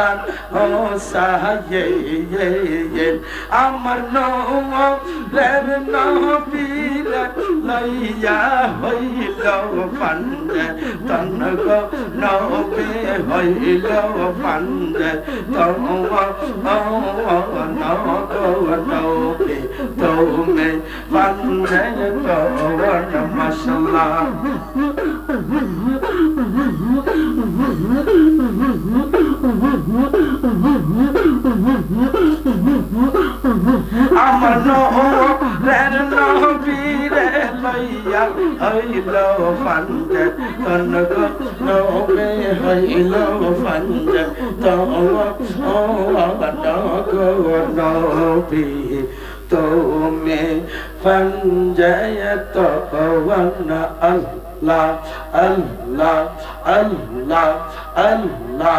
হাসান হোসাইন আমার নৌরের নবীর লইয়া হইল পান্ডে তন গো নবে হইল পান্ডে নবে তুমি পান্ডে তোর মশলা। আমার নহরের নহবীরে লইয়া হইল ফান্দে তনগ নহবে হইল ফান্দে তম অনগ নহবী তুমি পঞ্জয়ত ভবন আল্লাহ আল্লাহ আল্লাহ আল্লাহ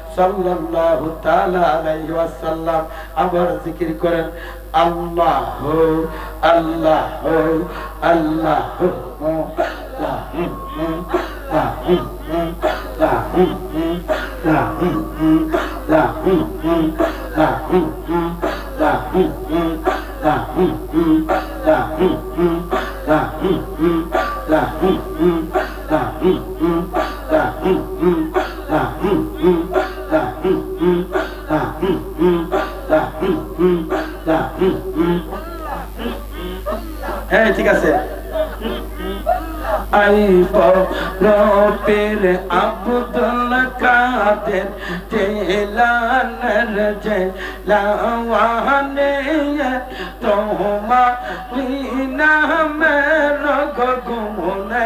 সাল্লাল্লাহু তাআলা আলাইহি ওয়াসাল্লাম আবার জিকির করেন আল্লাহ আল্লাহ আল্লাহ হ্যাঁ আইব রপের আব্দুল কাদের জেলানের জেলাওয়ানে তোমা নামের গগুনে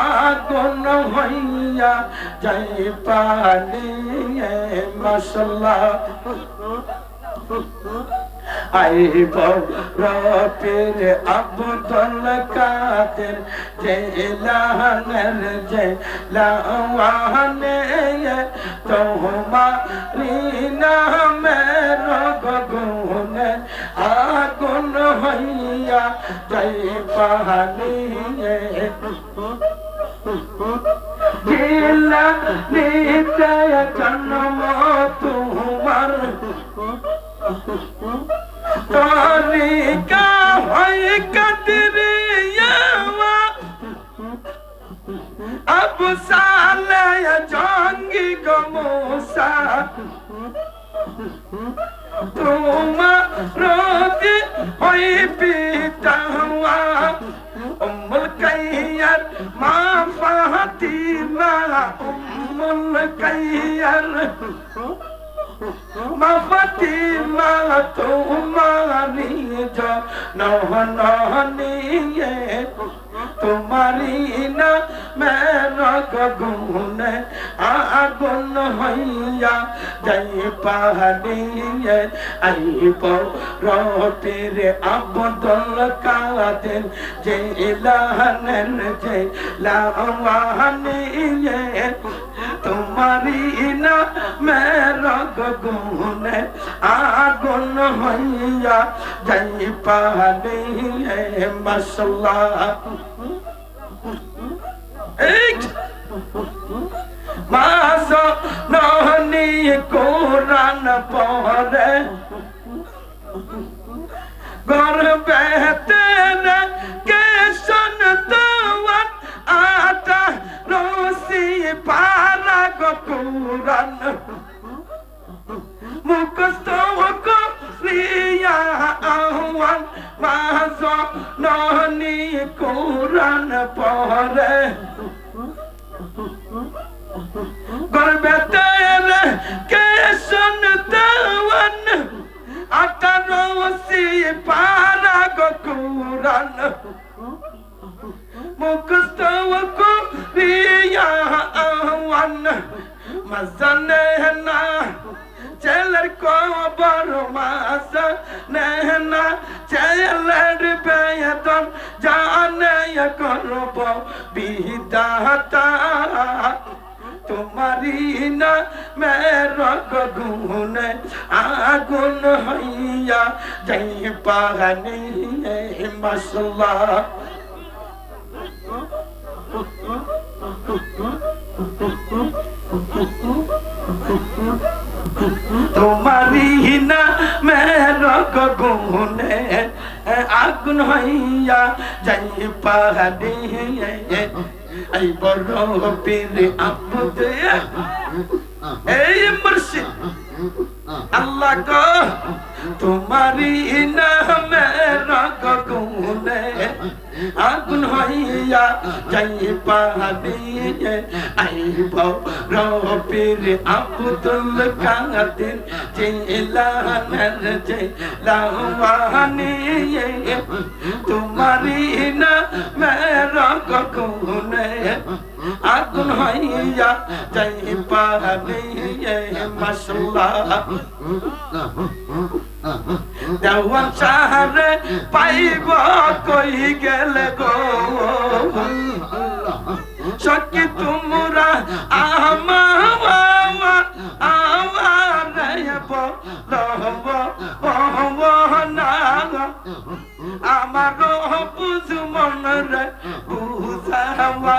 আগুন হইয়া যাই পানি মশলা আইব রপের আব্দুল কাদের জেলানের জেলাওয়ানে তোমারি নামের গগুনে আগুন হইয়া যাই পানি দিলা নিতে জন্ম তোমার طريقة ويقدر يوا أبو سالة يا جانجي موسى তোমার রোদে ওই পিতা হওয়া উম্মুল কাইয়ার মা ফাতিমা উম্মুল কাইয়ার মাফাতিমা তোমারি নহনিয়ে তোমারি না মের গুনে আগুন হইয়া যাই পাহাড়িয়ে আইব। রটির আবদল কাদের যে ইলাহানের যে লাওয়ানিয়ে মরিনা মেরগ গুনে আগুন হইয়া যাই পাহাড়ি মশলা মাস নহনি কোরআন পরে গর্বেতে কেশন তওয়ান আটা রসি পা غفورا مكست وكفريا أهوان ما زناني كوران باره غربتي চেলার কবর মাসা নেহনা চেলার বেতন জানে করব বিদাতা। তোমারি না মের গুনে আগুন হইয়া যাই পাহানি মশলা। তোমারি না মের গুনে আগুন হইয়া যাই পাহানি এই বড় পীর আব্দুল এই মুর্শিদ আল্লাহ গো তোমারি নামে রগ গুনে আগুন হইয়া যাই পাহাড়ি আইব রবির আব্দুল কাদের জেলানের জেলাওয়ানি তোমারি নামে রগ গুনে আগুন হইয়া যাই পাহাড়ি মশলা দেওয়ান সাহারে পাইব কই গেলে গো? সকি তোমরা আমা আমার বুঝু মন রে বুঝাওয়া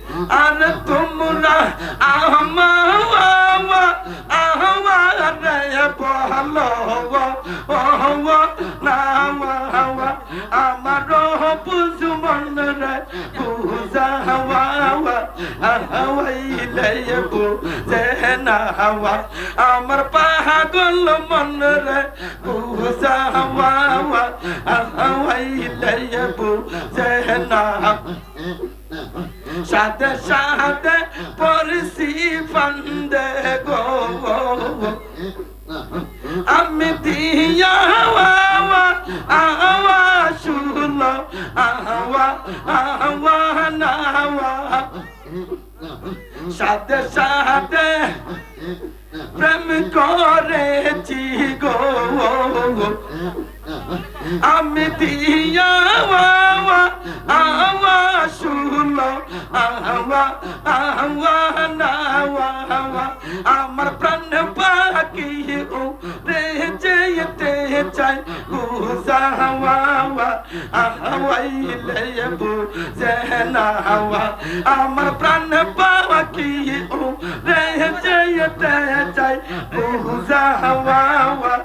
আর তোমরা আমা আহওয়া রে বলো আমার বুঝু মন রে বুঝাওয়া আহওয়াইলে বুঝে না হাওয়া আমার পাগল মন রে বুঝাওয়া আহওয়াইলে বুঝে না সাথে সাথে পরশি ফান্দে গো আমি দিয়া আওয়া আওয়া শুলো আওয়া আওয়া, নাওয়া। সাথে সাথে প্রেম করেছি গো। আমি দিয়া আওয়া আওয়া শুলো আওয়া আওয়া নাওয়া আমার প্রাণ পাখি ও রে যেতে চাই গুজাওয়া আওয়াইলে বুঝে না হাওয়া আমার প্রাণ পাখি ও রে যেতে চাই গুজাওয়া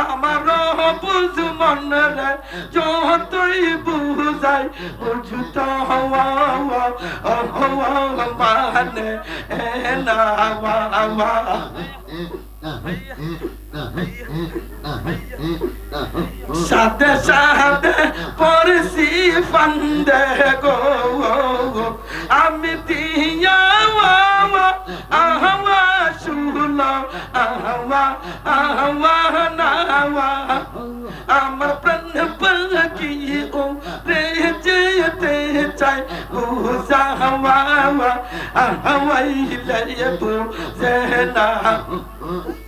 আমার বুঝ মন রে যতই বুঝাই বুঝত হওয়া মানে না হওয়া সাথে সাথে পড়ছি ফান্দে গো আমি দিয়া আহওয়া শুল আহওয়া আহওয়া নাওয়া আমার প্রাণ পাখি و س خام ما زينب